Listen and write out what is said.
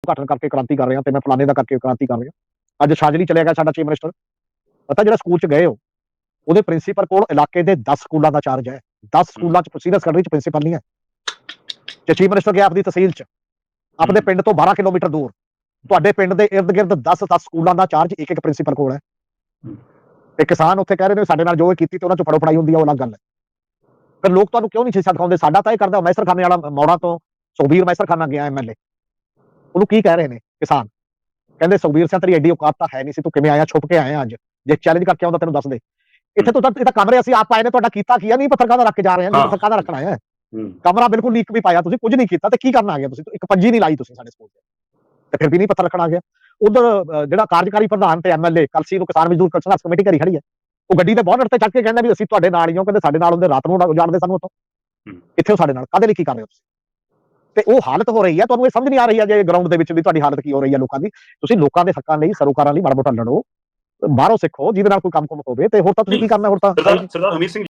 ਉਦਘਾਟਨ ਕਰਕੇ ਕ੍ਰਾਂਤੀ ਕਰ ਰਿਹਾ ਤੇ ਮੈਂ ਫਲਾਣੇ ਦਾ ਕਰਕੇ ਕ੍ਰਾਂਤੀ ਕਰ ਰਿਹਾ। ਅੱਜ ਸ਼ਾਜਲੀ ਚਲਿਆ ਗਿਆ ਸਾਡਾ ਚੀਫ ਮਿਨਿਸਟਰ ਪਤਾ ਜਿਹੜਾ ਸਕੂਲ 'ਚ ਗਏ ਹੋ ਉਹਦੇ ਪ੍ਰਿੰਸੀਪਲ ਕੋਲ ਇਲਾਕੇ ਦੇ 10 ਸਕੂਲਾਂ ਦਾ ਚਾਰਜ ਹੈ। 10 ਸਕੂਲਾਂ 'ਚ ਸੀਨੀਅਰ ਸੈਕੰਡਰੀ 'ਚ ਪ੍ਰਿੰਸੀਪਲ ਨਹੀਂ ਹੈ। ਤੇ ਚੀਫ ਮਿਨਿਸਟਰ ਗਿਆ ਆਪਣੀ ਤਹਿਸੀਲ 'ਚ। ਆਪਣੇ ਪਿੰਡ ਤੋਂ 12 ਕਿਲੋਮੀਟਰ ਦੂਰ। ਤੁਹਾਡੇ ਪਿੰਡ ਦੇ ird ਗਿਰਦ 10 10 ਸਕੂਲਾਂ ਦਾ ਚਾਰਜ ਇੱਕ ਇੱਕ ਪ੍ਰਿੰਸੀਪਲ ਕੋਲ ਹੈ। ਤੇ ਕਿਸਾਨ ਉੱਥੇ ਕਹਿ ਰਹੇ ਨੇ ਸਾਡੇ ਨਾਲ ਜੋ ਇਹ ਕੀਤੀ ਤੇ ਉਹਨਾਂ 'ਚ ਫੜੋ ਫੜਾਈ ਹੁੰਦੀ ਆ ਉਹ ਅਲੱਗ ਗੱਲ ਹੈ। ਫਿਰ ਲੋਕ ਤੁਹਾਨੂੰ ਕਿਉਂ ਨਹੀਂ ਛੇ ਦਿਖਾਉਂਦੇ? ਸਾਡਾ ਤਾਂ ਇਹ ਕਰਦਾ ਮੈਸਰ ਖਾਨੇ ਵਾਲਾ ਮੌੜਾ ਤੋਂ ਸੁਖਬੀਰ ਮੈਸਰ ਖਾਨਾ ਗਿਆ ਐਮਐਲਏ ਉਹਨੂੰ ਕੀ ਕਹਿ ਰਹੇ ਨੇ ਕਿਸਾਨ? ਕਹਿੰਦੇ ਸੁਖਬੀਰ ਸਿੰਘ ਤੇਰੀ ਐਡੀ ਔਕਾਤ ਤਾਂ ਹੈ ਨਹੀਂ ਸੀ ਤੂੰ ਕਿਵੇਂ ਆਇਆ ਛੁਪ ਕੇ ਆਇਆ ਅੱਜ? ਜੇ ਚੈਲੰਜ ਕਰਕੇ ਆਉਂਦਾ ਤੈਨੂੰ ਦੱਸ ਦੇ। ਇੱਥੇ ਤੋਂ ਤਾਂ ਇਹ ਤਾਂ ਕਮਰੇ ਅਸੀਂ ਆਪ ਆਏ ਨੇ ਤੁਹਾਡਾ ਕੀਤਾ ਕੀ ਆ? ਨਹੀਂ ਪੱਥਰ ਕਾਹਦਾ ਰੱਖ ਕੇ ਜਾ ਰਹੇ ਹਾਂ। ਪੱਥਰ ਕਾਹਦਾ ਰੱਖਣਾ ਹੈ। ਕਮਰਾ ਬਿਲਕੁਲ ਲੀਕ ਵੀ ਪਾਇਆ ਤੁਸੀਂ ਕੁਝ ਨਹੀਂ ਕੀਤਾ ਤੇ ਕੀ ਕਰਨ ਆ ਗਿਆ ਤੁਸੀਂ? ਇੱਕ ਪੰਜੀ ਨਹੀਂ ਲਾਈ ਤੁਸੀਂ ਸਾਡੇ ਸਕੂਲ ਤੇ। ਤੇ ਫਿਰ ਵੀ ਨਹੀਂ ਪੱਥਰ ਰੱਖਣਾ ਆ ਗਿਆ। ਉਧਰ ਜਿਹੜਾ ਕਾਰਜਕਾਰੀ ਪ੍ਰਧਾਨ ਤੇ ਐਮਐਲਏ ਕਲਸੀ ਨੂੰ ਕਿਸਾਨ ਮਜ਼ਦੂਰ ਸੰਘਰਸ਼ ਕਮੇਟੀ ਘਰੀ ਖੜੀ ਹੈ। ਉਹ ਗੱਡੀ ਦੇ ਬੋਨਟ ਤੇ ਚੱਕ ਕੇ ਕਹਿੰਦਾ ਵੀ ਅਸੀਂ ਤੁਹਾਡੇ ਨਾਲ ਹੀ ਹਾਂ ਕਹਿੰਦੇ ਸਾਡੇ ਨਾਲ ਹੁੰਦੇ ਰਾਤ ਨੂੰ ਜਾਣਦੇ ਸਾਨੂੰ ਉੱਥੋਂ। ਹੋ। ਸਾਡੇ ਨਾਲ ਕਾਹਦੇ ਲਈ ਕੀ ਕਰ ਰਹੇ ਹੋ ਤੁਸੀਂ? ਤੇ ਉਹ ਹਾਲਤ ਹੋ ਰਹੀ ਹੈ ਤੁਹਾਨੂੰ ਇਹ ਸਮਝ ਨਹੀਂ ਆ ਰਹੀ ਹੈ ਜੇ ਗਰਾਊਂਡ ਦੇ ਵਿੱਚ ਵੀ ਤੁਹਾਡੀ ਹਾਲਤ ਕੀ ਹੋ ਰਹੀ ਹੈ ਲੋਕਾਂ ਦੀ। ਤੁਸੀਂ ਲੋਕਾਂ ਦੇ ਹੱਕਾਂ ਲਈ ਸਰੋਕਾਰਾਂ ਲਈ ਮਾੜਾ ਮੋਟਾ ਲੜੋ ਬਾਹਰੋਂ ਸਿੱਖੋ ਜਿਹਦੇ ਨਾਲ ਕੋਈ ਕੰਮ ਕੁਮ ਹੋਵੇ ਤੇ ਹੋਰ ਤਾਂ ਤੁਸੀਂ ਕੀ ਕਰਨਾ ਹੋਰ ਤਾਂ? ਸਰਦਾਰ ਹਮੀਰ ਸਿੰਘ